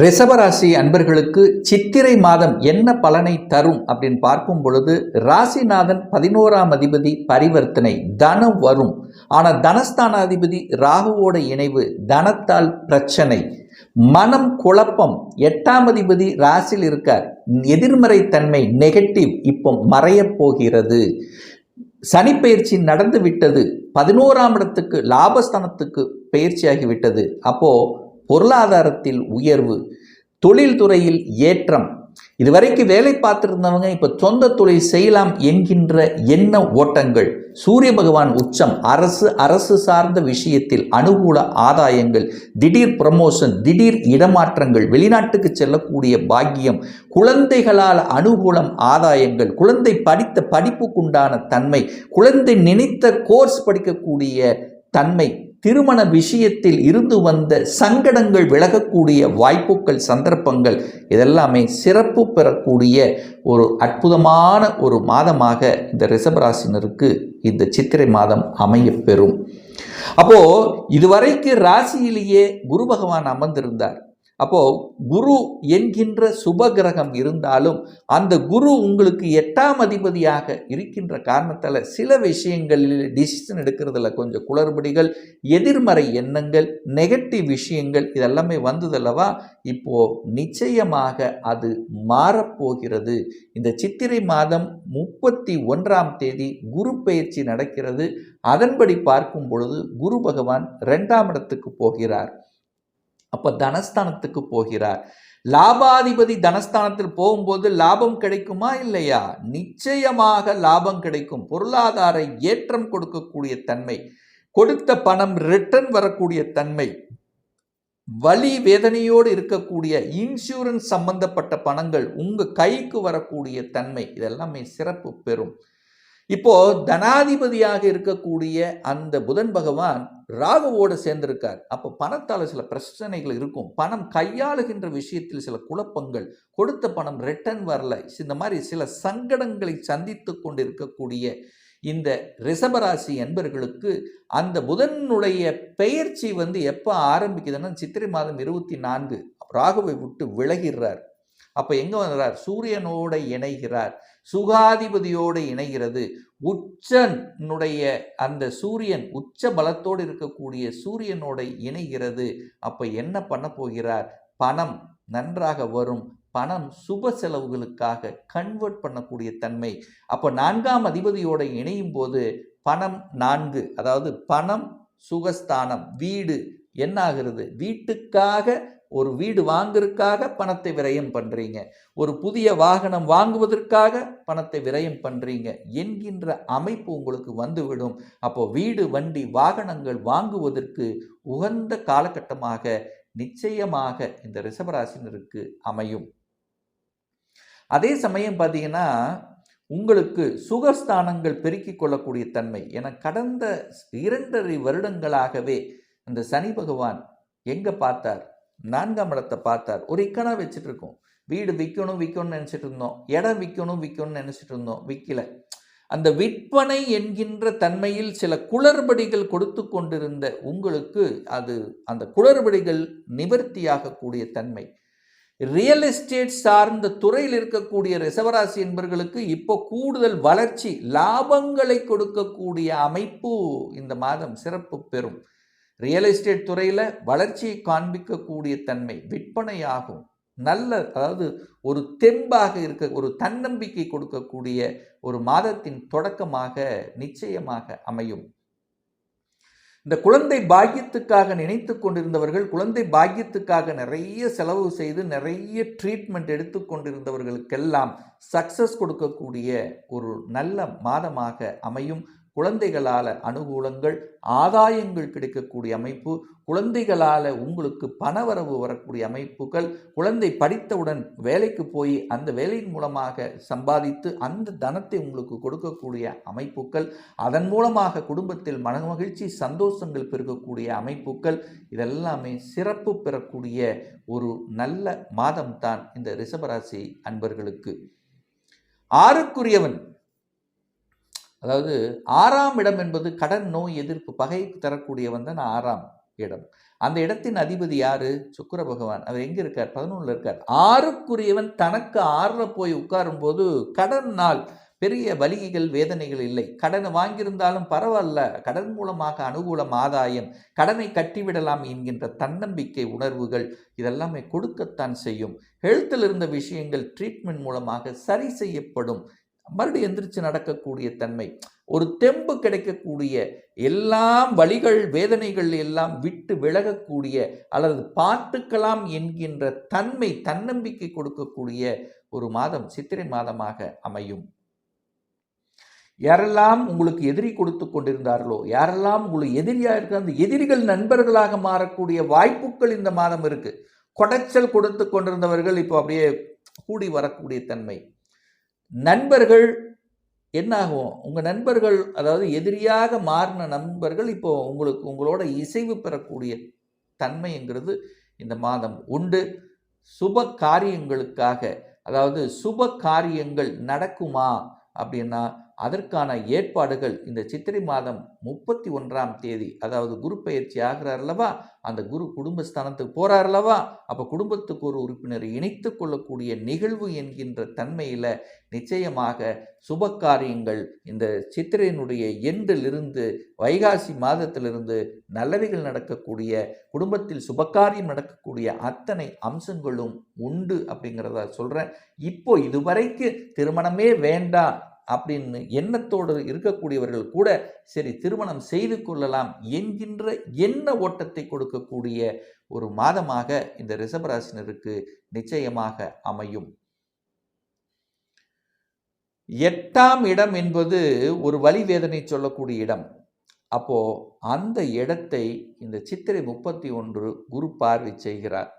ரிஷபராசி அன்பர்களுக்கு சித்திரை மாதம் என்ன பலனை தரும் அப்படின்னு பார்க்கும் பொழுது ராசிநாதன் பதினோராம் அதிபதி பரிவர்த்தனை தனம் வரும். ஆனால் தனஸ்தானாதிபதி ராகுவோட இணைவு தனத்தால் பிரச்சனை. மனம் குழப்பம் எட்டாம் அதிபதி ராசியில் இருக்கார். எதிர்மறை தன்மை நெகட்டிவ் இப்போ மறையப் போகிறது. நடந்து விட்டது. பதினோராம் இடத்துக்கு லாபஸ்தானத்துக்கு பயிற்சியாகிவிட்டது அப்போது பொருளாதாரத்தில் உயர்வு தொழில்துறையில் ஏற்றம். இதுவரைக்கும் வேலை பார்த்துருந்தவங்க இப்போ சொந்த தொழில் செய்யலாம் என்கின்ற எண்ண ஓட்டங்கள் சூரிய பகவான் உச்சம் அரசு அரசு சார்ந்த விஷயத்தில் அனுகூல ஆதாயங்கள் திடீர் ப்ரமோஷன் திடீர் இடமாற்றங்கள் வெளிநாட்டுக்கு செல்லக்கூடிய பாக்கியம் குழந்தைகளால் அனுகூலம் ஆதாயங்கள் குழந்தை படித்த படிப்புக்குண்டான தன்மை குழந்தை நினைத்த கோர்ஸ் படிக்கக்கூடிய தன்மை திருமண விஷயத்தில் இருந்து வந்த சங்கடங்கள் விலகக்கூடிய வாய்ப்புகள் சந்தர்ப்பங்கள் இதெல்லாமே சிறப்பு பெறக்கூடிய ஒரு அற்புதமான ஒரு மாதமாக இந்த ரிஷபராசினருக்கு இந்த சித்திரை மாதம் அமையப்பெறும். அப்போ இதுவரைக்கு ராசியிலேயே குரு பகவான் அமர்ந்திருந்தார். அப்போது குரு என்கின்ற சுப கிரகம் இருந்தாலும் அந்த குரு உங்களுக்கு எட்டாம் அதிபதியாக இருக்கின்ற காரணத்தால் சில விஷயங்களில் டிசிஷன் எடுக்கிறதுல கொஞ்சம் குளறுபடிகள் எதிர்மறை எண்ணங்கள் நெகட்டிவ் விஷயங்கள் இதெல்லாமே வந்ததல்லவா? இப்போது நிச்சயமாக அது மாறப்போகிறது. இந்த சித்திரை மாதம் முப்பத்தி ஒன்றாம் தேதி குரு பயிற்சி நடக்கிறது. அதன்படி பார்க்கும் பொழுது குரு பகவான் ரெண்டாம் இடத்துக்கு போகிறார். அப்போ தனஸ்தானத்துக்கு போகிறார். லாபாதிபதி தனஸ்தானத்தில் போகும்போது லாபம் கிடைக்குமா இல்லையா? நிச்சயமாக லாபம் கிடைக்கும். பொருளாதார ஏற்றம் கொடுக்கக்கூடிய தன்மை கொடுத்த பணம் ரிட்டர்ன் வரக்கூடிய தன்மை வலி வேதனையோடு இருக்கக்கூடிய இன்சூரன்ஸ் சம்பந்தப்பட்ட பணங்கள் உங்கள் கைக்கு வரக்கூடிய தன்மை இதெல்லாமே சிறப்பு பெறும். இப்போ தனாதிபதியாக இருக்கக்கூடிய அந்த புதன் பகவான் ராகுவோடு சேர்ந்திருக்கார். அப்போ பணத்தால் சில பிரச்சனைகள் இருக்கும். பணம் கையாளுகின்ற விஷயத்தில் சில குழப்பங்கள் கொடுத்த பணம் ரிட்டர்ன் வரல. இந்த மாதிரி சில சங்கடங்களை சந்தித்து கொண்டு இருக்கக்கூடிய இந்த ரிஷபராசி என்பர்களுக்கு அந்த புதனுடைய பெயர்ச்சி வந்து எப்போ ஆரம்பிக்குதுன்னா சித்திரை மாதம் இருபத்தி நான்கு. ராகுவை விட்டு விலகிறார் அப்போ எங்கே வந்துறார் சூரியனோட இணைகிறார். சுகாதிபதியோடு இணைகிறது. உச்சனுடைய அந்த சூரியன் உச்ச பலத்தோடு இருக்கக்கூடிய சூரியனோட இணைகிறது. அப்போ என்ன பண்ண போகிறார்? பணம் நன்றாக வரும். பணம் சுப செலவுகளுக்காக கன்வெர்ட் பண்ணக்கூடிய தன்மை. அப்போ நான்காம் அதிபதியோட இணையும் போது பணம் நான்கு அதாவது பணம் சுகஸ்தானம் வீடு என்ன ஆகிறது வீட்டுக்காக ஒரு வீடு வாங்குறதுக்காக பணத்தை விரயம் பண்ணுறீங்க ஒரு புதிய வாகனம் வாங்குவதற்காக பணத்தை விரயம் பண்ணுறீங்க என்கின்ற அமைப்பு உங்களுக்கு வந்துவிடும். அப்போ வீடு வண்டி வாகனங்கள் வாங்குவதற்கு உகந்த காலகட்டமாக நிச்சயமாக இந்த ரிஷபராசினருக்கு அமையும். அதே சமயம் பார்த்தீங்கன்னா உங்களுக்கு சுகஸ்தானங்கள் பெருக்கிக் கொள்ளக்கூடிய தன்மை. என கடந்த இரண்டரை வருடங்களாகவே அந்த சனி பகவான் எங்கே பார்த்தார்? நான்காம் இடத்தை பார்த்தார். ஒரு இக்கனாக வச்சுட்டு இருக்கோம் வீடு விற்கணும் விற்கணும்னு நினச்சிட்டு இருந்தோம். இடம் விற்கணும் விற்கணும்னு நினச்சிட்டு இருந்தோம். விற்கல அந்த விற்பனை என்கின்ற தன்மையில் சில குளறுபடிகள் கொடுத்து கொண்டிருந்த உங்களுக்கு அது அந்த குளறுபடிகள் நிவர்த்தியாகக்கூடிய தன்மை. ரியல் எஸ்டேட் சார்ந்த துறையில் இருக்கக்கூடிய ரிசவராசி என்பர்களுக்கு இப்போ கூடுதல் வளர்ச்சி லாபங்களை கொடுக்கக்கூடிய அமைப்பு இந்த மாதம் சிறப்பு பெறும். ரியல் எஸ்டேட் துறையில் வளர்ச்சியை காண்பிக்கக்கூடிய தன்மை விற்பனையாகும். நல்ல அதாவது ஒரு தெம்பாக இருக்க ஒரு தன்னம்பிக்கை கொடுக்கக்கூடிய ஒரு மாதத்தின் தொடக்கமாக நிச்சயமாக அமையும். இந்த குழந்தை பாக்கியத்துக்காக நினைத்து கொண்டிருந்தவர்கள் குழந்தை பாக்கியத்துக்காக நிறைய செலவு செய்து நிறைய ட்ரீட்மெண்ட் எடுத்து கொண்டிருந்தவர்களுக்கெல்லாம் சக்சஸ் கொடுக்கக்கூடிய ஒரு நல்ல மாதமாக அமையும். குழந்தைகளால் அனுகூலங்கள் ஆதாயங்கள் கிடைக்கக்கூடிய அமைப்பு குழந்தைகளால் உங்களுக்கு பணவரவு வரக்கூடிய அமைப்புகள் குழந்தை படித்தவுடன் வேலைக்கு போய் அந்த வேலையின் மூலமாக சம்பாதித்து அந்த தனத்தை உங்களுக்கு கொடுக்கக்கூடிய அமைப்புகள் அதன் மூலமாக குடும்பத்தில் மனமகிழ்ச்சி சந்தோஷங்கள் பெருக்கக்கூடிய அமைப்புகள் இதெல்லாமே சிறப்பு பெறக்கூடிய ஒரு நல்ல மாதம்தான் இந்த ரிஷபராசி அன்பர்களுக்கு. ஆறுக்குரியவன் அதாவது ஆறாம் இடம் என்பது கடன் நோய் எதிர்ப்பு பகை தரக்கூடியவன் தான் ஆறாம் இடம். அந்த இடத்தின் அதிபதி யாரு? சுக்கர பகவான். அவர் எங்க இருக்கார்? பதினொன்றுல இருக்கார். ஆறுக்குரியவன் தனக்கு ஆறுல போய் உட்காரும் போது கடன் நாள். பெரிய வலிகைகள் வேதனைகள் இல்லை. கடன் வாங்கியிருந்தாலும் பரவாயில்ல. கடன் மூலமாக அனுகூலம் ஆதாயம். கடனை கட்டிவிடலாம் என்கின்ற தன்னம்பிக்கை உணர்வுகள் இதெல்லாமே கொடுக்கத்தான் செய்யும். ஹெல்த்தில் இருந்த விஷயங்கள் ட்ரீட்மெண்ட் மூலமாக சரி செய்யப்படும். மறுபடியும் எந்திரிச்சு நடக்கக்கூடிய தன்மை. ஒரு தெம்பு கிடைக்கக்கூடிய எல்லாம் வழிகள் வேதனைகள் எல்லாம் விட்டு விலகக்கூடிய அல்லது பார்த்துக்கலாம் என்கின்ற தன்மை தன்னம்பிக்கை கொடுக்கக்கூடிய ஒரு மாதம் சித்திரை மாதமாக அமையும். யாரெல்லாம் உங்களுக்கு எதிரி கொடுத்து கொண்டிருந்தார்களோ யாரெல்லாம் உங்களுக்கு எதிரியாக இருக்க அந்த எதிரிகள் நண்பர்களாக மாறக்கூடிய வாய்ப்புகள் இந்த மாதம் இருக்கு. கொடைச்சல் கொடுத்து கொண்டிருந்தவர்கள் இப்போ அப்படியே கூடி வரக்கூடிய தன்மை. நண்பர்கள் என்னாகும்? உங்கள் நண்பர்கள் அதாவது எதிரியாக மாறின நண்பர்கள் இப்போ உங்களுக்கு உங்களோட இசைவு பெறக்கூடிய தன்மைங்கிறது இந்த மாதம் உண்டு. சுப காரியங்களுக்காக அதாவது சுப காரியங்கள் நடக்குமா அப்படின்னா அதற்கான ஏற்பாடுகள் இந்த சித்திரை மாதம் முப்பத்தி ஒன்றாம் தேதி அதாவது குரு பயிற்சி ஆகிறார் அல்லவா அந்த குரு குடும்பஸ்தானத்துக்கு போகிறார் அல்லவா அப்போ குடும்பத்துக்கு ஒரு உறுப்பினர் இணைத்து கொள்ளக்கூடிய நிகழ்வு என்கின்ற தன்மையில் நிச்சயமாக சுப காரியங்கள் இந்த சித்திரையினுடைய எண்டிலிருந்து வைகாசி மாதத்திலிருந்து நல்லவைகள் நடக்கக்கூடிய குடும்பத்தில் சுபகாரியம் நடக்கக்கூடிய அத்தனை அம்சங்களும் உண்டு அப்படிங்கிறத சொல்கிறேன் இப்போ இதுவரைக்கு திருமணமே வேண்டாம். அப்படின்னு எண்ணத்தோடு இருக்கக்கூடியவர்கள் கூட சரி திருமணம் செய்து கொள்ளலாம் என்கின்ற எண்ண ஓட்டத்தை கொடுக்கக்கூடிய ஒரு மாதமாக இந்த ரிஷபராசினருக்கு நிச்சயமாக அமையும். எட்டாம் இடம் என்பது ஒரு வழி வேதனை சொல்லக்கூடிய இடம். அப்போ அந்த இடத்தை இந்த சித்திரை முப்பத்தி ஒன்று குரு பார்வை செய்கிறார்.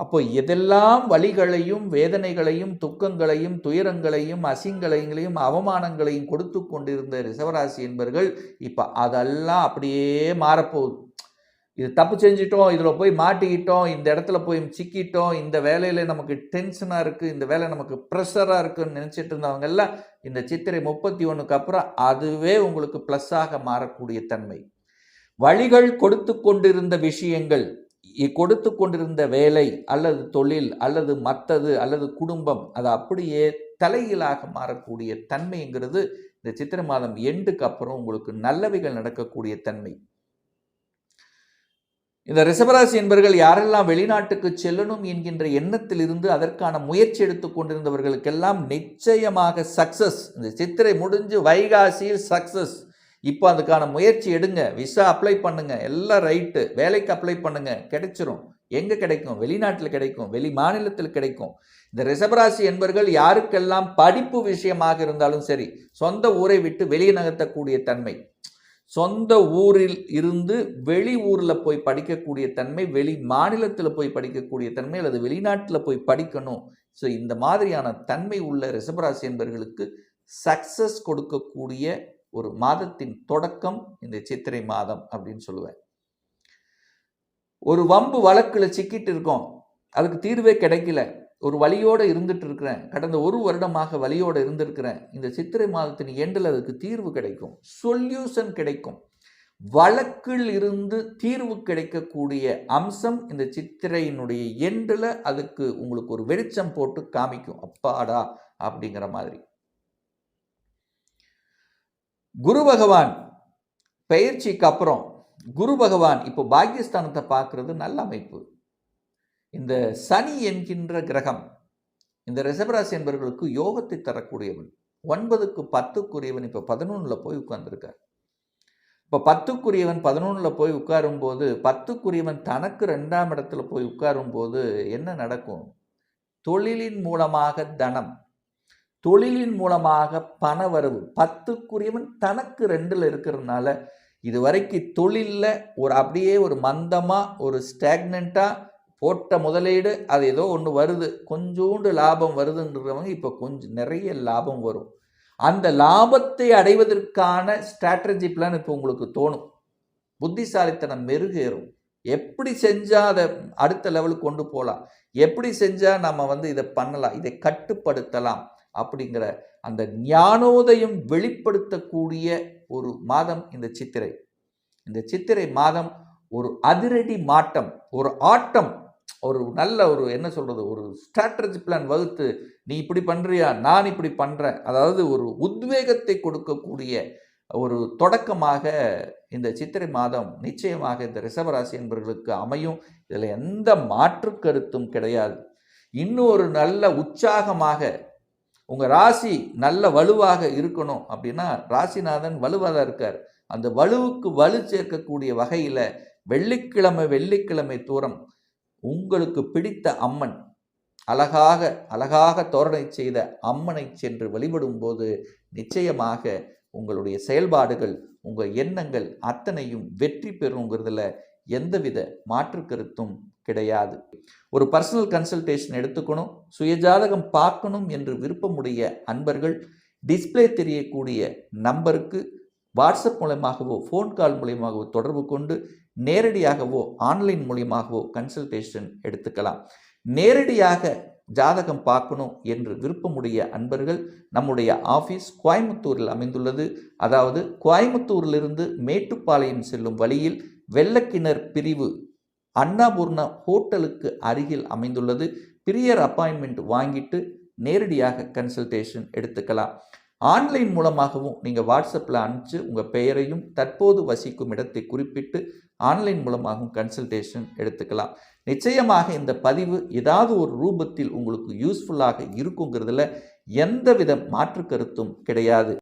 அப்போ எதெல்லாம் வழிகளையும் வேதனைகளையும் துக்கங்களையும் துயரங்களையும் அசிங்களையும் அவமானங்களையும் கொடுத்து கொண்டிருந்த ரிஷவராசி என்பர்கள் இப்போ அதெல்லாம் அப்படியே மாறப்போகுது. இது தப்பு செஞ்சிட்டோம் இதில் போய் மாட்டிக்கிட்டோம் இந்த இடத்துல போய் சிக்கிட்டோம் இந்த வேலையில் நமக்கு டென்ஷனாக இருக்குது இந்த வேலை நமக்கு ப்ரெஷராக இருக்குதுன்னு நினச்சிட்டு இருந்தவங்க எல்லாம் இந்த சித்திரை முப்பத்தி ஒன்றுக்கு அப்புறம் அதுவே உங்களுக்கு ப்ளஸ்ஸாக மாறக்கூடிய தன்மை. வழிகள் கொடுத்து கொண்டிருந்த விஷயங்கள் கொடுத்து கொண்டிருந்த வேலை அல்லது தொழில் அல்லது மற்றது அல்லது குடும்பம் அது அப்படியே தலைகீழாக மாறக்கூடிய தன்மைங்கிறது இந்த சித்திரை மாதம் எண்டுக்கு அப்புறம் உங்களுக்கு நல்லவைகள் நடக்கக்கூடிய தன்மை. இந்த ரிஷபராசி என்பவர்கள் யாரெல்லாம் வெளிநாட்டுக்கு செல்லணும் என்கின்ற எண்ணத்திலிருந்து அதற்கான முயற்சி எடுத்து கொண்டிருந்தவர்களுக்கெல்லாம் நிச்சயமாக சக்சஸ் இந்த சித்திரை முடிஞ்சு வைகாசியில் சக்சஸ் இப்போ அதுக்கான முயற்சி எடுங்க. விசா அப்ளை பண்ணுங்க. எல்லாம் ரைட்டு வேலைக்கு அப்ளை பண்ணுங்க. கிடைச்சிரும். எங்க கிடைக்கும்? வெளிநாட்டில் கிடைக்கும். வெளி மாநிலத்தில் கிடைக்கும். இந்த ரிசபராசி என்பர்கள் யாருக்கெல்லாம் படிப்பு விஷயமாக இருந்தாலும் சரி சொந்த ஊரை விட்டு வெளியே நகர்த்தக்கூடிய தன்மை. சொந்த ஊரில் இருந்து வெளி ஊரில் போய் படிக்கக்கூடிய தன்மை வெளி மாநிலத்தில் போய் படிக்கக்கூடிய தன்மை அல்லது வெளிநாட்டில் போய் படிக்கணும். ஸோ இந்த மாதிரியான தன்மை உள்ள ரிசபராசி என்பவர்களுக்கு சக்சஸ் கொடுக்கக்கூடிய ஒரு மாதத்தின் தொடக்கம் இந்த சித்திரை மாதம் அப்படின்னு சொல்லுவேன். ஒரு வம்பு வழக்கில் சிக்கிட்டு இருக்கோம். அதுக்கு தீர்வே கிடைக்கல. ஒரு வழியோடு இருந்துட்டு இருக்கிறேன். கடந்த ஒரு வருடமாக வழியோடு இருந்திருக்கிறேன். இந்த சித்திரை மாதத்தின் எண்டில் அதுக்கு தீர்வு கிடைக்கும். சொல்யூஷன் கிடைக்கும். வழக்கில் இருந்து தீர்வு கிடைக்கக்கூடிய அம்சம் இந்த சித்திரையினுடைய எண்டில் அதுக்கு உங்களுக்கு ஒரு வெளிச்சம் போட்டு காமிக்கும். அப்பாடா! அப்படிங்கிற மாதிரி. குரு பகவான் பெயர்ச்சிக்கு அப்புறம் குரு பகவான் இப்போ பாக்கியஸ்தானத்தை பார்க்கறது நல்ல அமைப்பு. இந்த சனி என்கின்ற கிரகம் இந்த ரிஷபராசி என்பவர்களுக்கு யோகத்தை தரக்கூடியவன் ஒன்பதுக்கு பத்துக்குரியவன் இப்போ பதினொன்றில் போய் உட்கார்ந்துருக்கார். இப்போ பத்துக்குரியவன் பதினொன்றில் போய் உட்காரும்போது பத்துக்குரியவன் தனக்கு ரெண்டாம் இடத்துல போய் உட்காரும்போது என்ன நடக்கும்? தொழிலின் மூலமாக தனம் தொழிலின் மூலமாக பண வரவு பத்துக்குரியவன் தனக்கு ரெண்டில் இருக்கிறதுனால இது வரைக்கும் தொழிலில் ஒரு அப்படியே ஒரு மந்தமாக ஒரு ஸ்டாக்னண்ட்டாக போட்ட முதலீடு அது ஏதோ ஒன்று வருது. கொஞ்சோண்டு லாபம் வருதுன்றவங்க இப்போ கொஞ்சம் நிறைய லாபம் வரும். அந்த லாபத்தை அடைவதற்கான ஸ்ட்ராட்டஜி பிளான் இப்போ உங்களுக்கு தோணும். புத்திசாலித்தனம் மெருகேறும். எப்படி செஞ்சால் அதை அடுத்த லெவலுக்கு கொண்டு போகலாம் எப்படி செஞ்சால் நம்ம வந்து இதை பண்ணலாம்? இதை கட்டுப்படுத்தலாம்? அப்படிங்கிற அந்த ஞானோதயம் வெளிப்படுத்தக்கூடிய ஒரு மாதம் இந்த சித்திரை. இந்த சித்திரை மாதம் ஒரு அதிரடி மாட்டம் ஒரு ஆட்டம் ஒரு நல்ல ஒரு என்ன சொல்கிறது ஒரு ஸ்ட்ராட்டஜி பிளான் வகுத்து நீ இப்படி பண்ணுறியா நான் இப்படி பண்ணுறேன் அதாவது ஒரு உத்வேகத்தை கொடுக்கக்கூடிய ஒரு தொடக்கமாக இந்த சித்திரை மாதம் நிச்சயமாக இந்த ரிஷபராசி என்பவர்களுக்கு அமையும். இதில் எந்த மாற்று கருத்தும் கிடையாது. இன்னும் ஒரு நல்ல உற்சாகமாக உங்கள் ராசி நல்ல வலுவாக இருக்கணும் அப்படின்னா ராசிநாதன் வலுவாக தான் இருக்கார். அந்த வலுவுக்கு வலு சேர்க்கக்கூடிய வகையில் வெள்ளிக்கிழமை வெள்ளிக்கிழமை தூரம் உங்களுக்கு பிடித்த அம்மன் அழகாக அழகாக தோரணை செய்த அம்மனை சென்று வழிபடும் போது நிச்சயமாக உங்களுடைய செயல்பாடுகள் உங்கள் எண்ணங்கள் அத்தனையும் வெற்றி பெறுங்கிறதுல எந்தவித மாற்று கருத்தும் கிடையாது. ஒரு பர்சனல் கன்சல்டேஷன் எடுத்துக்கணும் சுயஜாதகம் பார்க்கணும் என்று விருப்பமுடைய அன்பர்கள் டிஸ்ப்ளே தெரியக்கூடிய நம்பருக்கு வாட்ஸ்அப் மூலயமாகவோ ஃபோன் கால் மூலயமாகவோ தொடர்பு கொண்டு நேரடியாகவோ ஆன்லைன் மூலியமாகவோ கன்சல்டேஷன் எடுத்துக்கலாம். நேரடியாக ஜாதகம் பார்க்கணும் என்று விருப்பமுடைய அன்பர்கள் நம்முடைய ஆஃபீஸ் கோயம்புத்தூரில் அமைந்துள்ளது. அதாவது கோயம்புத்தூரிலிருந்து மேட்டுப்பாளையம் செல்லும் வழியில் வெள்ளக்கிணர் பிரிவு அன்னபூர்ணா ஹோட்டலுக்கு அருகில் அமைந்துள்ளது. பிரியர் அப்பாயின்மெண்ட் வாங்கிட்டு நேரடியாக கன்சல்டேஷன் எடுத்துக்கலாம். ஆன்லைன் மூலமாகவும் நீங்கள் வாட்ஸ்அப்பில் அனுப்பிச்சு உங்கள் பெயரையும் தற்போது வசிக்கும் இடத்தை குறிப்பிட்டு ஆன்லைன் மூலமாகவும் கன்சல்டேஷன் எடுத்துக்கலாம். நிச்சயமாக இந்த பதிவு ஏதாவது ஒரு ரூபத்தில் உங்களுக்கு யூஸ்ஃபுல்லாக இருக்குங்கிறதுல எந்தவித மாற்று கருத்தும் கிடையாது.